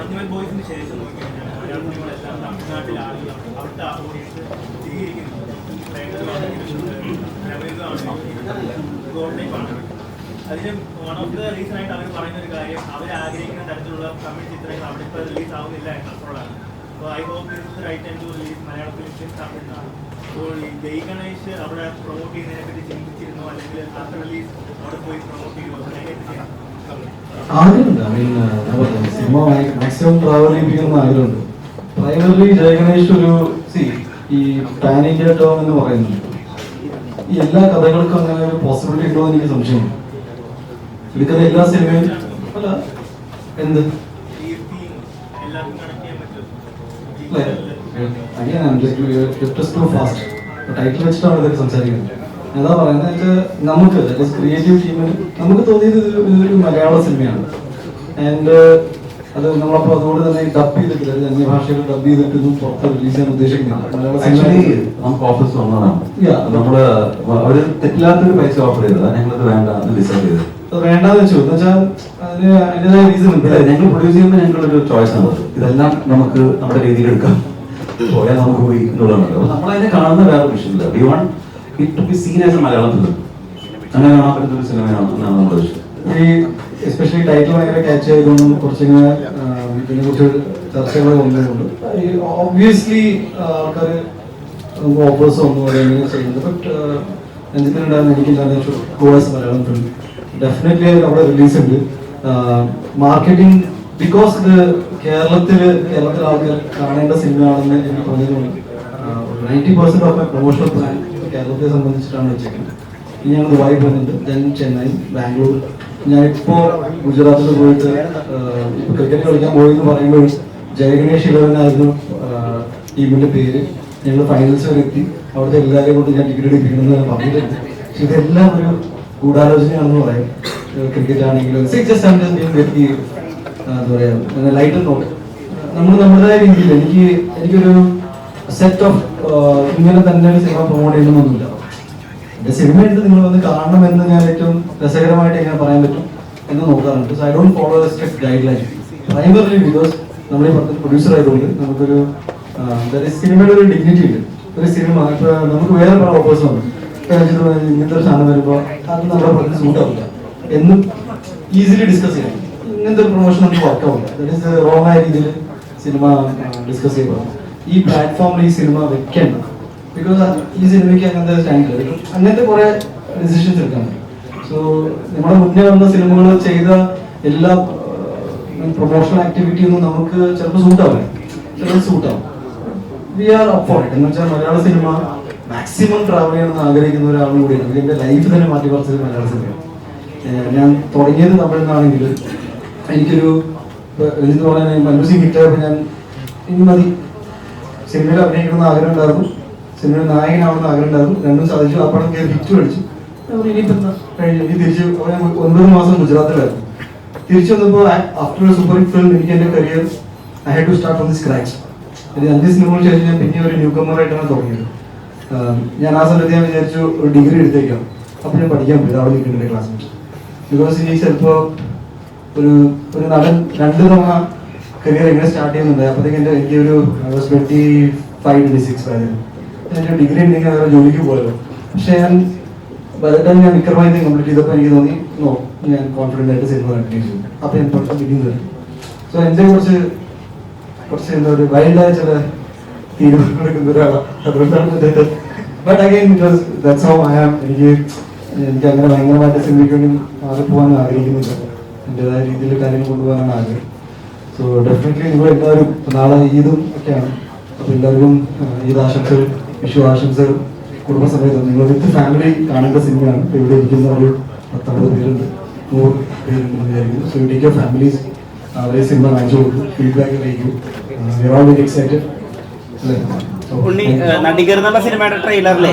മഞ്ഞുമൽ ബോയ്സിന് ശേഷം നോക്കിക്കഴിഞ്ഞാൽ തമിഴ്നാട്ടിലെ അതിന് വൺ ഓഫ് ദ റീസൺ ആയിട്ട് അവർ പറയുന്ന ഒരു കാര്യം അവർ ആഗ്രഹിക്കുന്ന തരത്തിലുള്ള തമിഴ് ചിത്രങ്ങൾ അവിടെ ഇപ്പോൾ റിലീസ് ആവുന്നില്ല എന്നുള്ളതാണ് അപ്പോൾ I hope this right time to release Malayala films Tamil Nadu അപ്പോൾ ഈ ജയ് ഗണേഷ് അവിടെ പ്രൊമോട്ട് ചെയ്യുന്നതിനെ പറ്റി ചിന്തിച്ചിരുന്നോ? അല്ലെങ്കിൽ ആഫ്റ്റർ റിലീസ് അവിടെ പോയി പ്രൊമോട്ട് അതിനെപ്പറ്റി ആഗ്രഹമുണ്ട്. ഐ മീൻ ഞാൻ സിനിമ മാക്സിമം ട്രാവൽ ചെയ്യിപ്പിക്കുന്ന ആഗ്രഹമുണ്ട്. പ്രൈമറിലി ജയഗണേഷ് ഒരു സി ഈ പാൻ ഇന്ത്യ ടോം എന്ന് പറയുന്നുണ്ട് ഈ എല്ലാ കഥകൾക്കും അങ്ങനെ ഒരു പോസിബിലിറ്റി ഉണ്ടോ എന്ന് എനിക്ക് സംശയമുണ്ട്. എടുക്കുന്ന എല്ലാ സിനിമയും അല്ല എന്ത്? just too ടൈറ്റിൽ വെച്ചിട്ടാണ് ഇതൊക്കെ സംസാരിക്കുന്നത്. അതാ പറയുന്നത് വെച്ചാൽ നമുക്ക് ക്രിയേറ്റീവ് ടീമിന് നമുക്ക് തോന്നിയത് ഇതൊരു മലയാള സിനിമയാണ്. ആൻഡ് അത് നമ്മളപ്പോൾ അതുകൊണ്ട് തന്നെ ഡബ് ചെയ്തിട്ടില്ല. അന്യ ഭാഷകൾ ഡബ് ചെയ്തിട്ടൊന്നും പുറത്ത് റിലീസ് ചെയ്യാൻ ഉദ്ദേശിക്കുന്നില്ല. നമുക്ക് ഓഫീസ് വന്നതാണ്. Yeah. നമ്മൾ അവർ തെറ്റില്ലാത്തൊരു പൈസ ഓഫർ ഞങ്ങളത് വേണ്ട ഡിസൈഡ് ചെയ്തത്. അത് വേണ്ടാന്ന് വെച്ചു. എന്ന് വെച്ചാൽ അതിന് അതിന്റെതായ റീസൺ ഉണ്ട്. ഞങ്ങൾ പ്രൊഡ്യൂസ് ചെയ്യുമ്പോൾ ഞങ്ങളൊരു ചോയ്സ് ആണ് ഇതെല്ലാം നമുക്ക് നമ്മുടെ രീതിയിൽ എടുക്കാം. പോയാൽ നമുക്ക് പോയി എന്നുള്ളതാണ്. അപ്പൊ അതിനെ കാണുന്ന വേറെ വിഷയമില്ല. We want it to be seen Malayalam film അങ്ങനെ ഒരു സിനിമയാണ് എന്നാണ് ഈ എസ്പെഷ്യലി ടൈറ്റിൽ ഭയങ്കര ക്യാച്ച് ചെയ്തുകൊണ്ടും കുറച്ചിങ്ങനെ ഇതിനെ കുറിച്ച് ചർച്ചകൾ വന്നതുകൊണ്ട് ഓബ്വിയസ്ലി ആൾക്കാർ നമുക്ക് ഓഫേഴ്സ് വന്നു അല്ലെങ്കിൽ ചെയ്യുന്നത് ബട്ട് രഞ്ജിത്തിനുണ്ടായിരുന്ന എനിക്കില്ലാതെ ഗോവാസ് മലയാളം ഫിലിം ഡെഫിനറ്റ്ലി അവിടെ റിലീസ് ഉണ്ട്. മാർക്കറ്റിംഗ് ബിക്കോസ് ഇത് കേരളത്തിൽ കേരളത്തിലെ ആൾക്കാർ കാണേണ്ട സിനിമയാണെന്ന് എനിക്ക് തോന്നിയതുകൊണ്ട് ninety percent of my promotional plan കേരളത്തെ സംബന്ധിച്ചിട്ടാണ് വെച്ചേക്കുന്നത്. ഇനി ഞാൻ ദുബായി പോകുന്നുണ്ട്. ദെൻ ചെന്നൈ ബാംഗ്ലൂർ. ഞാൻ ഇപ്പോ ഗുജറാത്തിൽ പോയിട്ട് ക്രിക്കറ്റ് കളിക്കാൻ പോയി എന്ന് പറയുമ്പോൾ ജയഗണേഷ് ഇലവനായിരുന്നു ടീമിന്റെ പേര്. ഞങ്ങൾ ഫൈനൽസ് വരെ എത്തി. അവിടുത്തെ എല്ലാവരെയും കൊണ്ട് ഞാൻ ടിക്കറ്റ് എടുപ്പിക്കണമെന്ന് ഞാൻ പറഞ്ഞിട്ടുണ്ട്. പക്ഷെ ഇതെല്ലാം ഒരു ഗൂഢാലോചനയാണെന്ന് പറയാം. ക്രിക്കറ്റ് ആണെങ്കിലും സിക്സ് ജസ്റ്റ് വ്യക്തി എന്താ പറയാ ലൈറ്റ് നോട്ട് നമ്മൾ നമ്മുടേതായ രീതിയിൽ എനിക്ക് എനിക്കൊരു സെറ്റ് ഓഫ് ഇങ്ങനെ തന്നെ ഒരു സിനിമ പ്രൊമോട്ട് ചെയ്യണമെന്നൊന്നുമില്ല എന്റെ സിനിമ എടുത്ത് നിങ്ങൾ വന്ന് കാണണം എന്ന് ഞാൻ ഏറ്റവും രസകരമായിട്ട് എങ്ങനെ പറയാൻ പറ്റും എന്ന് നോക്കാറുണ്ട്. So I don't follow strict guideline primarily because നമ്മൾ ഈ പടത്തിൽ പ്രൊഡ്യൂസർ ആയതുകൊണ്ട് നമുക്കൊരു സിനിമയുടെ ഒരു ഡിഗ്നിറ്റി ഉണ്ട് ഒരു സിനിമ നമുക്ക് വേറെ പല ഓഫേഴ്സ് വന്നു ഇങ്ങനത്തെ ഒരു സാധനം വരുമ്പോൾ അത് നമ്മുടെ സൂട്ട് ആവില്ല. എന്നും ഈസിലി ഡിസ്കസ് ചെയ്യാം. ഇങ്ങനത്തെ ഒരു പ്രൊമോഷൻ നമുക്ക് വർക്ക് ആവില്ല. ദാറ്റ് ഇസ് റോങ് ആയ രീതിയിൽ സിനിമ ഡിസ്കസ് ചെയ്യുമ്പോൾ ഈ പ്ലാറ്റ്ഫോമിൽ ഈ സിനിമ വെക്കേണ്ട ബിക്കോസ് ഈ സിനിമയ്ക്ക് അങ്ങനത്തെ സ്റ്റാൻഡ് അങ്ങനത്തെ കുറെ ഡിസിഷൻസ് എടുക്കാൻ പറ്റും. സോ നമ്മുടെ മുന്നേ വന്ന സിനിമകൾ ചെയ്ത എല്ലാ പ്രൊമോഷണൽ ആക്ടിവിറ്റി ഒന്നും നമുക്ക് ചിലപ്പോൾ സൂട്ട് ആവില്ല. ചിലപ്പോൾ സൂട്ട് ആവും. We are up for it എന്ന് വെച്ചാൽ മലയാള സിനിമ മാക്സിമം ട്രാവൽ ചെയ്യണമെന്ന് ആഗ്രഹിക്കുന്ന ഒരാളും കൂടിയാണ്. എന്റെ ലൈഫ് തന്നെ മാറ്റി പറിച്ചത് മലയാള സിനിമ ഞാൻ തുടങ്ങിയത് തമിഴ്നാണെങ്കിൽ എനിക്കൊരു എന്ന് പറയുന്നത് മ്യൂസിക് ഹിറ്റായപ്പോൾ ഞാൻ ഇനി മതി സിനിമയിൽ അഭിനയിക്കണമെന്ന് ആഗ്രഹം ഉണ്ടായിരുന്നു. സിനിമയിൽ നായകനാവണമെന്ന് ആഗ്രഹം ഉണ്ടായിരുന്നു. രണ്ടും സാധിച്ചു. ആ പടം കയറി ഹിറ്റ് കളിച്ചു എനിക്ക് ഇനി തിരിച്ച് ഒൻപത് മാസം ഗുജറാത്തിലായിരുന്നു. തിരിച്ചു വന്നപ്പോൾ ആഫ്റ്റർ സൂപ്പർ ഹിറ്റ് ഫിലിം എനിക്ക് എന്റെ career I had to start from the scratch ഒരു അഞ്ച് സിനിമകൾ ശേഷം ഞാൻ പിന്നെ ഒരു ന്യൂ കമ്മറായിട്ടാണ് തുടങ്ങിയത്. ഞാൻ ആ സമയത്ത് ഞാൻ വിചാരിച്ചു ഒരു ഡിഗ്രി എടുത്തേക്കാം. അപ്പോൾ ഞാൻ പഠിക്കാൻ പോയി. അവിടെ നിൽക്കുന്നുണ്ട് ക്ലാസ് ബിക്കോസ് ഇനി ചിലപ്പോൾ ഒരു ഒരു നടൻ രണ്ട് തവണ കരിയർ എങ്ങനെ സ്റ്റാർട്ട് ചെയ്യുന്നുണ്ട്? അപ്പോഴത്തേക്ക് എന്റെ എനിക്ക് ഒരു ട്വന്റി ഫൈവ് ട്വന്റി സിക്സ് ആയിരുന്നു എന്റെ ഡിഗ്രി ഉണ്ടെങ്കിൽ വേറെ ജോലിക്ക് പോയല്ലോ. പക്ഷേ ഞാൻ ബജറ്റ് ഞാൻ വിക്രമായി കംപ്ലീറ്റ് ചെയ്തപ്പോൾ എനിക്ക് തോന്നി നോ ഞാൻ കോൺഫിഡന്റ് ആയിട്ട് സിനിമ കണ്ടിന്യൂ അപ്പോൾ ഞാൻ കുറച്ച് ബിഗിൻ തരും സോ എന്റെ കുറച്ച് കുറച്ച് എന്താ ഒരു വൈൽഡായ ചില തീരുമാനങ്ങൾ ഒരാളാണ് but again because that's how I am എനിക്ക് എനിക്ക് അങ്ങനെ ഭയങ്കരമായിട്ട് സിനിമയ്ക്ക് വേണ്ടി മാറിപ്പോകാൻ ആഗ്രഹിക്കുന്നില്ല. എന്റെതായ രീതിയിൽ കാര്യങ്ങൾ കൊണ്ടുപോകാനാണ് ആഗ്രഹം. സോ ഡെഫിനറ്റ്ലി നിങ്ങൾ എല്ലാവരും നാളെ ഈദും ഒക്കെയാണ്. അപ്പോൾ എല്ലാവർക്കും ഈദ് ആശംസകൾ വിഷു ആശംസകൾ കുടുംബസമേതം നിങ്ങൾ വിത്ത് ഫാമിലി കാണേണ്ട സിനിമയാണ്. ഇപ്പൊ ഇവിടെ ഇരിക്കുന്ന ഒരു പത്തൊമ്പത് പേരുണ്ട് നൂറ് പേരുണ്ട് വിചാരിക്കുന്നു. സോ ഇവിടേക്ക് ഫാമിലീസ് അവരെ സിനിമ കാണിച്ചു കൊടുക്കും. ഫീഡ്ബാക്ക് അറിയിക്കും. എക്സൈറ്റഡ് ഉണ്ണി നടികർ എന്നുള്ള സിനിമയുടെ ട്രെയിലറിലെ